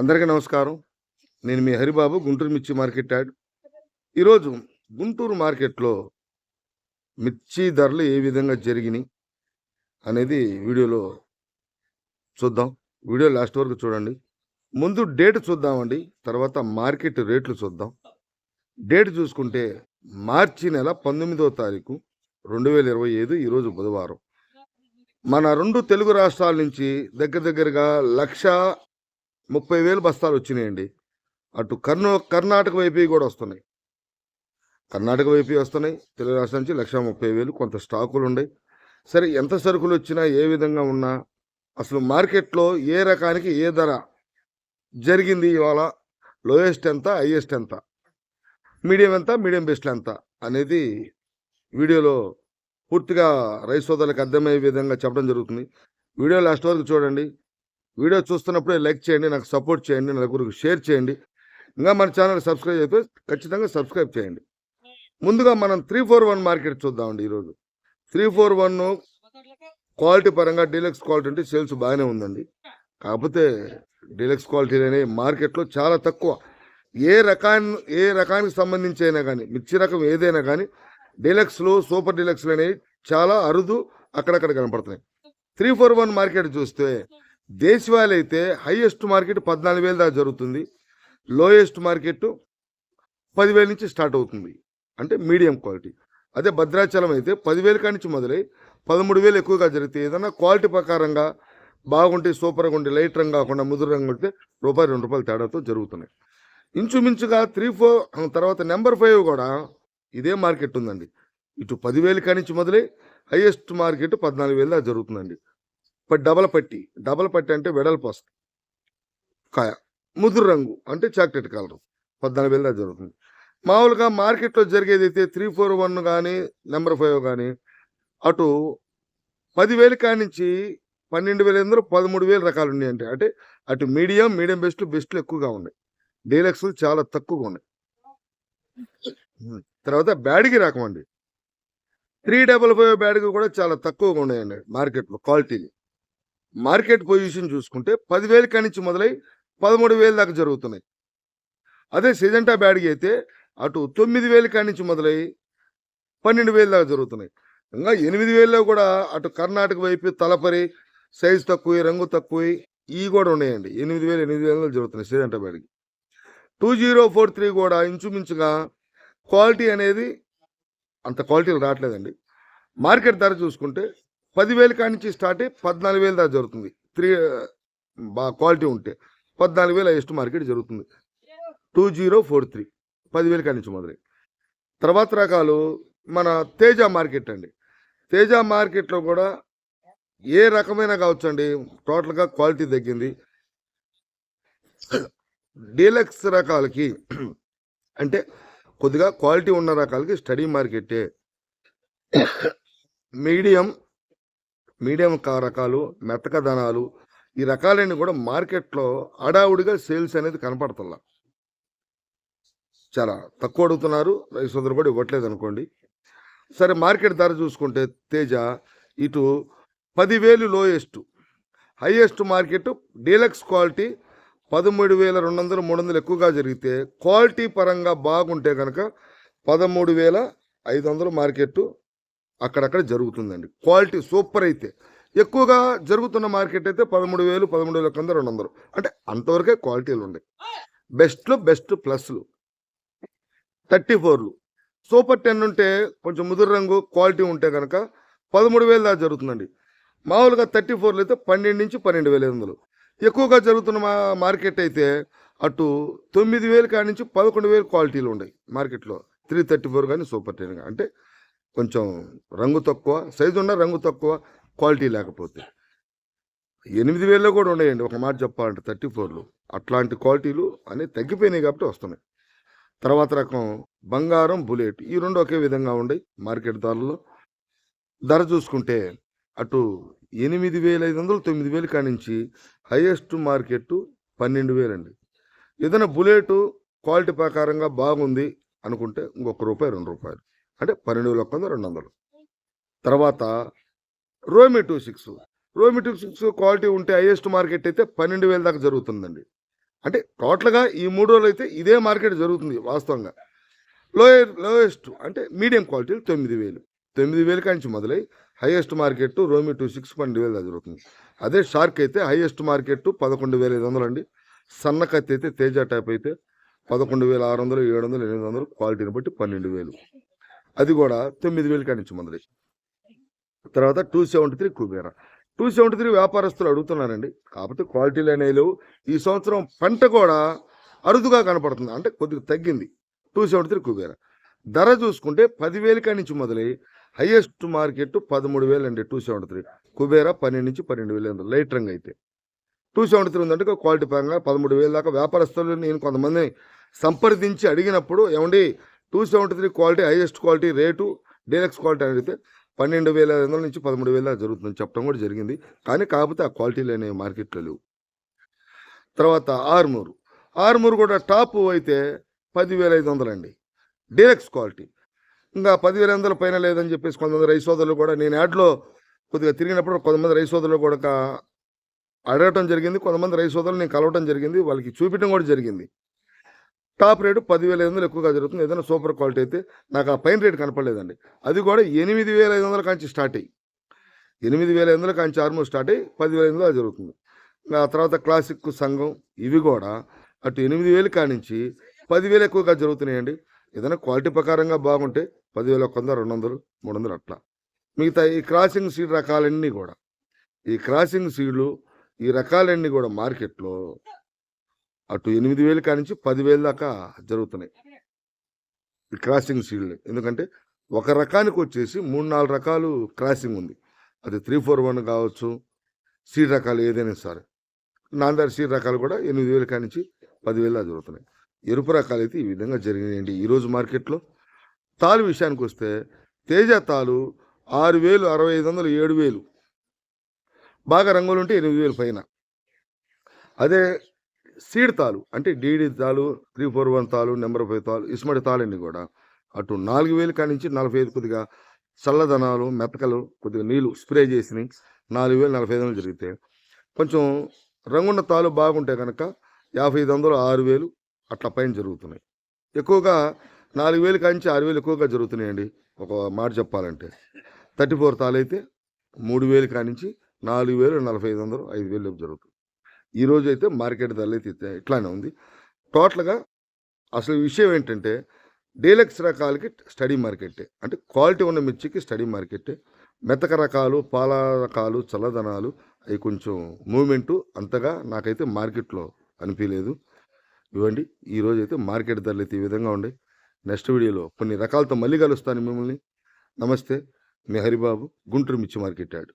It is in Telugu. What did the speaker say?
అందరికీ నమస్కారం. నేను మీ హరిబాబు గుంటూరు మిర్చి మార్కెట్ యాడ్. ఈరోజు గుంటూరు మార్కెట్లో మిర్చి ధరలు ఏ విధంగా జరిగినాయి అనేది వీడియోలో చూద్దాం. వీడియో లాస్ట్ వరకు చూడండి. ముందు డేట్ చూద్దామండి. తర్వాత మార్కెట్ రేట్లు చూద్దాం. డేట్ చూసుకుంటే మార్చి నెల పంతొమ్మిదవ తారీఖు రెండు వేల ఇరవై ఐదు ఈరోజు బుధవారం. మన రెండు తెలుగు రాష్ట్రాల నుంచి దగ్గర దగ్గరగా లక్ష ముప్పై వేలు బస్తాలు వచ్చినాయండి. అటు కర్ణ కర్ణాటక వైపు కూడా వస్తున్నాయి. కర్ణాటక వైపు వస్తున్నాయి. తెలుగు రాష్ట్రం నుంచి లక్ష ముప్పై వేలు కొంత స్టాకులు ఉన్నాయి. సరే ఎంత సరుకులు వచ్చినా ఏ విధంగా ఉన్నా అసలు మార్కెట్లో ఏ రకానికి ఏ ధర జరిగింది ఇవాళ? లోయెస్ట్ ఎంత హయ్యెస్ట్ ఎంత? మీడియం ఎంత మీడియం బెస్ట్ ఎంత? అనేది వీడియోలో పూర్తిగా రైస్ సోదరులకు అర్థమయ్యే విధంగా చెప్పడం జరుగుతుంది. వీడియో లాస్ట్ వరకు చూడండి. వీడియో చూస్తున్నప్పుడే లైక్ చేయండి నాకు సపోర్ట్ చేయండి నలుగురికి షేర్ చేయండి. ఇంకా మన ఛానల్ సబ్స్క్రైబ్ అయితే ఖచ్చితంగా సబ్స్క్రైబ్ చేయండి. ముందుగా మనం త్రీ ఫోర్ వన్ మార్కెట్ చూద్దామండి ఈరోజు. త్రీ ఫోర్ వన్ క్వాలిటీ పరంగా డీలక్స్ క్వాలిటీ అంటే సేల్స్ బాగానే ఉందండి. కాకపోతే డీలక్స్ క్వాలిటీ అనేవి మార్కెట్లో చాలా తక్కువ. ఏ రకాన్ని ఏ రకానికి సంబంధించి అయినా కానీ మిర్చి రకం ఏదైనా కానీ డీలక్స్లు సూపర్ డీలక్స్లు అనేవి చాలా అరుదు అక్కడక్కడ కనపడుతున్నాయి. త్రీ ఫోర్ వన్ మార్కెట్ చూస్తే దేశవాళీ అయితే హైయెస్ట్ మార్కెట్ పద్నాలుగు వేలు దాకా జరుగుతుంది. లోయెస్ట్ మార్కెట్ పదివేల నుంచి స్టార్ట్ అవుతుంది. అంటే మీడియం క్వాలిటీ. అదే భద్రాచలం అయితే పదివేల కాడి నుంచి మొదలై పదమూడు వేలు ఎక్కువగా జరిగితే ఏదైనా క్వాలిటీ ప్రకారంగా బాగుంటే సూపర్గా ఉంటే లైట్ రంగు కాకుండా ముదురు రంగు ఉంటే రూపాయి రెండు రూపాయల తేడాతో జరుగుతున్నాయి. ఇంచుమించుగా త్రీ ఫోర్ తర్వాత నెంబర్ ఫైవ్ కూడా ఇదే మార్కెట్ ఉందండి. ఇటు పదివేలు కానించి నుంచి మొదలై హైయెస్ట్ మార్కెట్ పద్నాలుగు వేలు దాకా జరుగుతుందండి. డబల్ పట్టి. డబల్ పట్టి అంటే వెడల్పు వస్తుంది. కాయ. ముదురు రంగు అంటే చాక్లెట్ కలర్. పద్నాలుగు వేలు దాకా జరుగుతుంది. మామూలుగా మార్కెట్లో జరిగేది అయితే త్రీ ఫోర్ వన్ కానీ నెంబర్ ఫైవ్ కానీ అటు పదివేలు కాడి నుంచి పన్నెండు వేల ఎందులో పదమూడు వేల రకాలు ఉన్నాయంటే అంటే అటు మీడియం మీడియం బెస్ట్ బెస్ట్లు ఎక్కువగా ఉన్నాయి. డీలక్స్ చాలా తక్కువగా ఉన్నాయి. తర్వాత బ్యాడ్కి రకం అండి త్రీ డబల్ ఫైవ్ బ్యాడ్కి కూడా చాలా తక్కువగా ఉన్నాయండి మార్కెట్లో క్వాలిటీని మార్కెట్ పొజిషన్ చూసుకుంటే పదివేల కానించి నుంచి మొదలై పదమూడు వేలు దాకా జరుగుతున్నాయి. అదే సెజెంటా బ్యాడ్కి అయితే అటు తొమ్మిది వేల కానించి మొదలై పన్నెండు వేలు దాకా జరుగుతున్నాయి. ఇంకా ఎనిమిది వేలలో కూడా అటు కర్ణాటక వైపు తలపరి సైజు తక్కువ రంగు తక్కువ ఇవి కూడా ఉన్నాయండి. ఎనిమిది వేలు ఎనిమిది వేలలో జరుగుతున్నాయి సెజెంటా బ్యాడ్కి టూ జీరో ఫోర్ త్రీ కూడా ఇంచుమించుగా క్వాలిటీ అనేది అంత క్వాలిటీలు రావట్లేదండి. మార్కెట్ ధర చూసుకుంటే పదివేల కాడి నుంచి స్టార్ట్ అయ్యి పద్నాలుగు వేలు దాకా జరుగుతుంది. త్రీ బా క్వాలిటీ ఉంటే పద్నాలుగు వేల హైయెస్ట్ మార్కెట్ జరుగుతుంది. టూ జీరో ఫోర్ త్రీ పదివేల కాడి నుంచి మొదలై తర్వాత రకాలు మన తేజ మార్కెట్ అండి. తేజ మార్కెట్లో కూడా ఏ రకమైన కావచ్చు అండి టోటల్గా క్వాలిటీ తగ్గింది. డీలక్స్ రకాలకి అంటే కొద్దిగా క్వాలిటీ ఉన్న రకాలకి స్టడీ మార్కెటే. మీడియం మీడియం కారకాలు రకాలు ఈ రకాలన్నీ కూడా మార్కెట్లో అడావుడిగా సేల్స్ అనేది కనపడుతుందా చాలా తక్కువ అడుగుతున్నారు. రైతు సోదరు కూడా ఇవ్వట్లేదు అనుకోండి. సరే మార్కెట్ ధర చూసుకుంటే తేజ ఇటు పదివేలు lowest. Highest market deluxe quality పదమూడు వేల రెండు వందలు మూడు వందలు ఎక్కువగా జరిగితే క్వాలిటీ పరంగా బాగుంటే కనుక పదమూడు వేల ఐదు వందలు మార్కెట్ అక్కడక్కడ జరుగుతుందండి. క్వాలిటీ సూపర్ అయితే. ఎక్కువగా జరుగుతున్న మార్కెట్ అయితే పదమూడు వేలు పదమూడు వేల కింద రెండు వందలు. అంటే అంతవరకే క్వాలిటీలు ఉన్నాయి. బెస్ట్లు బెస్ట్ ప్లస్లు. థర్టీ ఫోర్లు. సూపర్ టెన్ ఉంటే కొంచెం ముదురు రంగు క్వాలిటీ ఉంటే కనుక పదమూడు వేలు దాకా జరుగుతుందండి. మామూలుగా థర్టీ ఫోర్లు అయితే పన్నెండు నుంచి పన్నెండు వేల ఐదు వందలు. ఎక్కువగా జరుగుతున్న మా మార్కెట్ అయితే అటు తొమ్మిది వేలు కాడి నుంచి పదకొండు వేలు క్వాలిటీలు ఉన్నాయి మార్కెట్లో. త్రీ థర్టీ ఫోర్ కానీ సూపర్ టెన్ కానీ. అంటే కొంచెం రంగు తక్కువ సైజు ఉన్న రంగు తక్కువ క్వాలిటీ లేకపోతే. ఎనిమిది వేలలో కూడా ఉన్నాయండి. ఒక మాట చెప్పాలంటే థర్టీ ఫోర్లు. అట్లాంటి క్వాలిటీలు అనేవి తగ్గిపోయినాయి కాబట్టి వస్తున్నాయి. తర్వాత రకం బంగారం బుల్లెట్ ఈ రెండు ఒకే విధంగా ఉండే మార్కెట్ ధరలో. ధర చూసుకుంటే అటు ఎనిమిది వేల ఐదు వందలు తొమ్మిది వేలు కానించి నుంచి హైయెస్ట్ మార్కెట్ పన్నెండు వేలండి. ఏదైనా బుల్లెట్ క్వాలిటీ ప్రకారంగా బాగుంది అనుకుంటే ఇంకొక రూపాయి రెండు రూపాయలు. అంటే పన్నెండు వేల ఒక్క వంద రెండు వందలు. తర్వాత రోమి టూ సిక్స్. రోమి టూ సిక్స్ క్వాలిటీ ఉంటే హైయెస్ట్ మార్కెట్ అయితే పన్నెండు వేల దాకా జరుగుతుందండి. అంటే టోటల్గా ఈ మూడు రోజులు అయితే ఇదే మార్కెట్ జరుగుతుంది వాస్తవంగా. లోయర్ లోయెస్ట్ అంటే మీడియం క్వాలిటీ తొమ్మిది వేలు. తొమ్మిది వేల కాంచి మొదలై హైయెస్ట్ మార్కెట్ రోమి టూ సిక్స్ పన్నెండు వేలు దాకా జరుగుతుంది. అదే షార్క్ అయితే హైయెస్ట్ మార్కెట్ పదకొండు వేల ఐదు వందలు అండి సన్న కత్తి అయితే తేజ టైప్ అయితే పదకొండు వేల ఆరు వందలు ఏడు వందలు ఎనిమిది వందలు క్వాలిటీని బట్టి పన్నెండు వేలు. అది కూడా తొమ్మిది వేలు కానించి మొదలై. తర్వాత two seventy three Kubera. Two seventy three వ్యాపారస్తులు అడుగుతున్నారండి. కాకపోతే క్వాలిటీలు అనేవి ఈ సంవత్సరం పంట కూడా అరుదుగా కనపడుతుంది. అంటే కొద్దిగా తగ్గింది. Two seventy three Kubera. ధర చూసుకుంటే పదివేలు కాడి నుంచి మొదలై. హైయెస్ట్ మార్కెట్ పదమూడు వేలు అండి టూ సెవెంటీ త్రీ. కుబేరా పన్నెండు నుంచి పన్నెండు వేలు లైట్ రంగ్ అయితే. టూ సెవెంటీ త్రీ ఉందంటే క్వాలిటీ పరంగా పదమూడు వేలు దాకా వ్యాపారస్తులు నేను కొంతమంది సంప్రదించి అడిగినప్పుడు ఏమండి two seventy three quality highest quality rate deluxe quality అనేది పన్నెండు వేల ఐదు వందల నుంచి పదమూడు వేల జరుగుతుంది చెప్పడం కూడా జరిగింది. కానీ కాకపోతే ఆ క్వాలిటీలు అనేవి మార్కెట్లో లేవు. తర్వాత ఆర్మూరు. ఆర్మూరు కూడా టాప్ అయితే పదివేల ఐదు వందలండి డీలక్స్ క్వాలిటీ. ఇంకా పదివేల వందల పైన లేదని చెప్పేసి కొంతమంది రైస్ సోదరులు కూడా నేను యాడ్లో కొద్దిగా తిరిగినప్పుడు కొంతమంది రైస్ సోదరులు కూడా అడగటం జరిగింది. కొంతమంది రైస్ సోదరులు నేను కలవటం జరిగింది. వాళ్ళకి చూపించడం కూడా జరిగింది. టాప్ రేటు పదివేల ఐదు వందలు ఎక్కువగా జరుగుతుంది. ఏదైనా సూపర్ క్వాలిటీ అయితే నాకు ఆ పైన రేటు కనపడలేదండి. అది కూడా ఎనిమిది వేల ఐదు వందల కాంచి స్టార్ట్ అయ్యి ఎనిమిది వేల ఐదు వందల కాంచి ఆల్మోస్ట్ స్టార్ట్ అయ్యి పదివేల ఐదు వందలు జరుగుతుంది. ఆ తర్వాత క్లాసిక్ సంఘం ఇవి కూడా అటు ఎనిమిది వేలు కానించి పదివేలు ఎక్కువగా జరుగుతున్నాయండి. ఏదైనా క్వాలిటీ ప్రకారంగా బాగుంటే పదివేల ఒక వంద రెండు వందలు మూడు వందలు అట్లా. మిగతా ఈ క్రాసింగ్ సీడ్ రకాలన్నీ కూడా ఈ క్రాసింగ్ సీడ్లు ఈ రకాలన్నీ కూడా మార్కెట్లో అటు ఎనిమిది వేలు కానించి పదివేలు దాకా జరుగుతున్నాయి. ఈ క్రాసింగ్ సీడ్లు ఎందుకంటే ఒక రకానికి వచ్చేసి మూడు నాలుగు రకాలు క్రాసింగ్ ఉంది. అది త్రీ ఫోర్ వన్ కావచ్చు సీడ్ రకాలు ఏదైనా సరే. నాందారి సీడ్ రకాలు కూడా ఎనిమిది వేలు కానించి పదివేలు దాకా జరుగుతున్నాయి. ఎరుపు రకాలు అయితే ఈ విధంగా జరిగినాయండి. ఈరోజు మార్కెట్లో తాలు విషయానికి వస్తే తేజ తాలు ఆరు వేలు అరవై ఐదు వందలు ఏడు వేలు. బాగా రంగులు ఉంటే ఎనిమిది వేలు పైన. అదే సీడ్ తాలు అంటే డీడీ తాలు త్రీ ఫోర్ వన్ తాలు నెంబర్ ఫైవ్ తాలు ఇసుమడి తాళండి కూడా. అటు నాలుగు వేలు కానించి నలభై ఐదు కొద్దిగా చల్లదనాలు మెతకలు కొద్దిగా నీళ్ళు స్ప్రే చేసినాయి నాలుగు వేలు నలభై ఐదు వందలు జరిగితే కొంచెం రంగున్న తాలు బాగుంటే కనుక యాభై ఐదు వందలు ఆరు వేలు అట్లా పైన జరుగుతున్నాయి. ఎక్కువగా నాలుగు వేలు కానించి ఆరు వేలు ఎక్కువగా జరుగుతున్నాయండి. ఒక మాట చెప్పాలంటే థర్టీ ఫోర్ తాలు అయితే మూడు వేలు కానించి నాలుగు వేలు నలభై ఐదు వందలు ఐదు వేలు జరుగుతుంది. ఈ అయితే మార్కెట్ ధరలు అయితే ఇట్లానే ఉంది. టోటల్గా అసలు విషయం ఏంటంటే డీలక్స్ రకాలకి స్టడీ మార్కెట్టే. అంటే క్వాలిటీ ఉన్న మిర్చికి స్టడీ మార్కెట్టే. మెతక రకాలు పాల రకాలు చల్లదనాలు అవి కొంచెం మూమెంటు అంతగా నాకైతే మార్కెట్లో అనిపించలేదు ఇవ్వండి ఈరోజు అయితే మార్కెట్ ధరలు అయితే ఈ విధంగా ఉండే. నెక్స్ట్ వీడియోలో కొన్ని రకాలతో మళ్ళీ కలుస్తాను మిమ్మల్ని. నమస్తే మీ హరిబాబు గుంటూరు మిర్చి మార్కెట్ యాడ్.